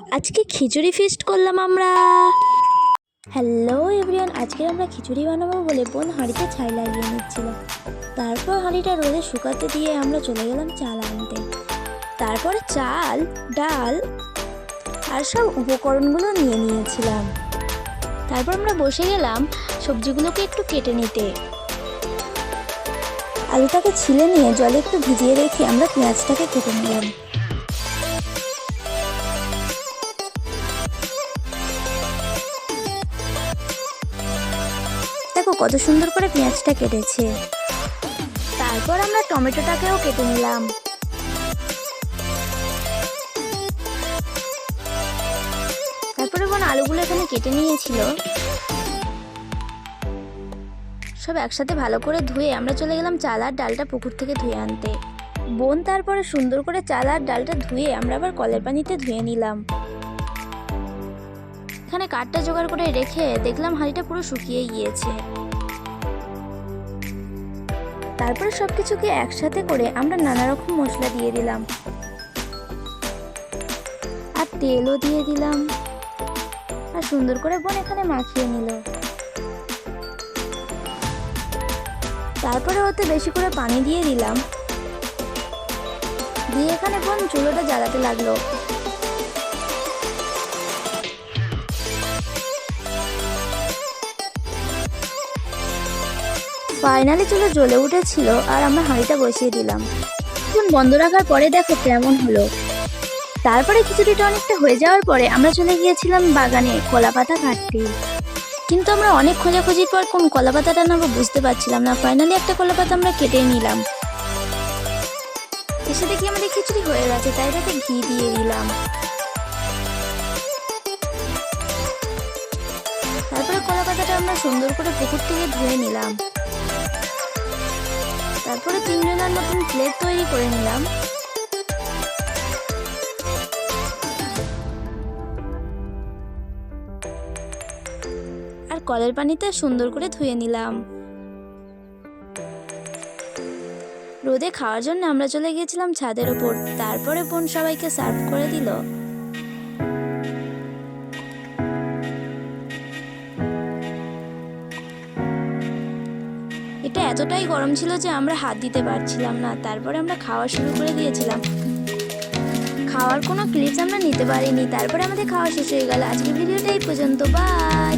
আজকে খিচুড়ি ফিস্ট করলাম আমরা। হ্যালো এভরিওয়ান আজকে আমরা খিচুড়ি বানাবো বলে বোন হাঁড়িতে ছাই লাগিয়ে নিচ্ছিল। তারপর হাঁড়িটা রোদে শুকাতে দিয়ে আমরা চলে গেলাম চাল আনতে। তারপর চাল, ডাল আর সব উপকরণগুলো নিয়ে নিয়েছিলাম। তারপর আমরা বসে গেলাম সবজিগুলোকে একটু কেটে নিতে। আলুটাকে ছিলে নিয়ে জলে একটু ভিজিয়ে রেখে আমরা পেঁয়াজটাকে কেটে নিলাম। কত সুন্দর করে পেঁয়াজটা কেটেছে। তারপর আমরা টমেটোটাকেও কেটে নিলাম। তারপরে বোন আলুগুলো এখানে কেটে নিয়েছিল। সব একসাথে ভালো করে ধুয়ে আমরা চলে গেলাম চাল আর ডালটা পুকুর থেকে ধুয়ে আনতে। বোন তারপরে সুন্দর করে চাল আর ডালটা ধুয়ে আমরা আবার কলের পানিতে ধুয়ে নিলাম। এখানে কাঠটা জোগাড় করে রেখে দেখলাম হাঁড়িটা পুরো শুকিয়ে গিয়েছে। তারপরে সব কিছুকে একসাথে করে আমরা নানা রকম মশলা দিয়ে দিলাম। আর তেলও দিয়ে দিলাম। আর সুন্দর করে বোন এখানে মাখিয়ে নিল। তারপরে ওতে বেশি করে পানি দিয়ে দিলাম। দিয়ে এখানে বোন চুলোটা জ্বালাতে লাগল। ফাইনালি চুলো জ্বলে উঠেছিল আর আমরা হাঁড়িটা বসিয়ে দিলাম। এখন বন্ধ রাখার পরে দেখো কেমন হলো। তারপরে খিচুড়িটা অনেকটা হয়ে যাওয়ার পরে আমরা চলে গিয়েছিলাম বাগানে কলা পাতা কাটতে। কিন্তু আমরা অনেক খোঁজাখুঁজির পর কোন কলা পাতাটা নেব বুঝতে পারছিলাম না। ফাইনালি একটা কলা পাতা আমরা কেটে নিলাম। এসে দেখি আমাদের খিচুড়ি হয়ে গেছে তাই তাকে ঘি দিয়ে দিলাম। তারপরে কলা পাতাটা আমরা সুন্দর করে পুকুর থেকে ধুয়ে নিলাম। তারপরে নতুন প্লেট তৈরি করে নিলাম। আর কলের পানিতে সুন্দর করে ধুয়ে নিলাম। রোদে খাওয়ার জন্য আমরা চলে গিয়েছিলাম ছাদের ওপর। তারপরে বোন সবাইকে সার্ভ করে দিল। এতটাই গরম ছিল যে আমরা হাত দিতে পারছিলাম না। তারপরে আমরা খাওয়া শুরু করে দিয়েছিলাম। খাওয়ার কোনো ক্লিপস আমরা নিতে পারিনি। তারপরে আমাদের খাওয়া শেষ হয়ে গেল। আজকের ভিডিওটা এই পর্যন্ত। বাই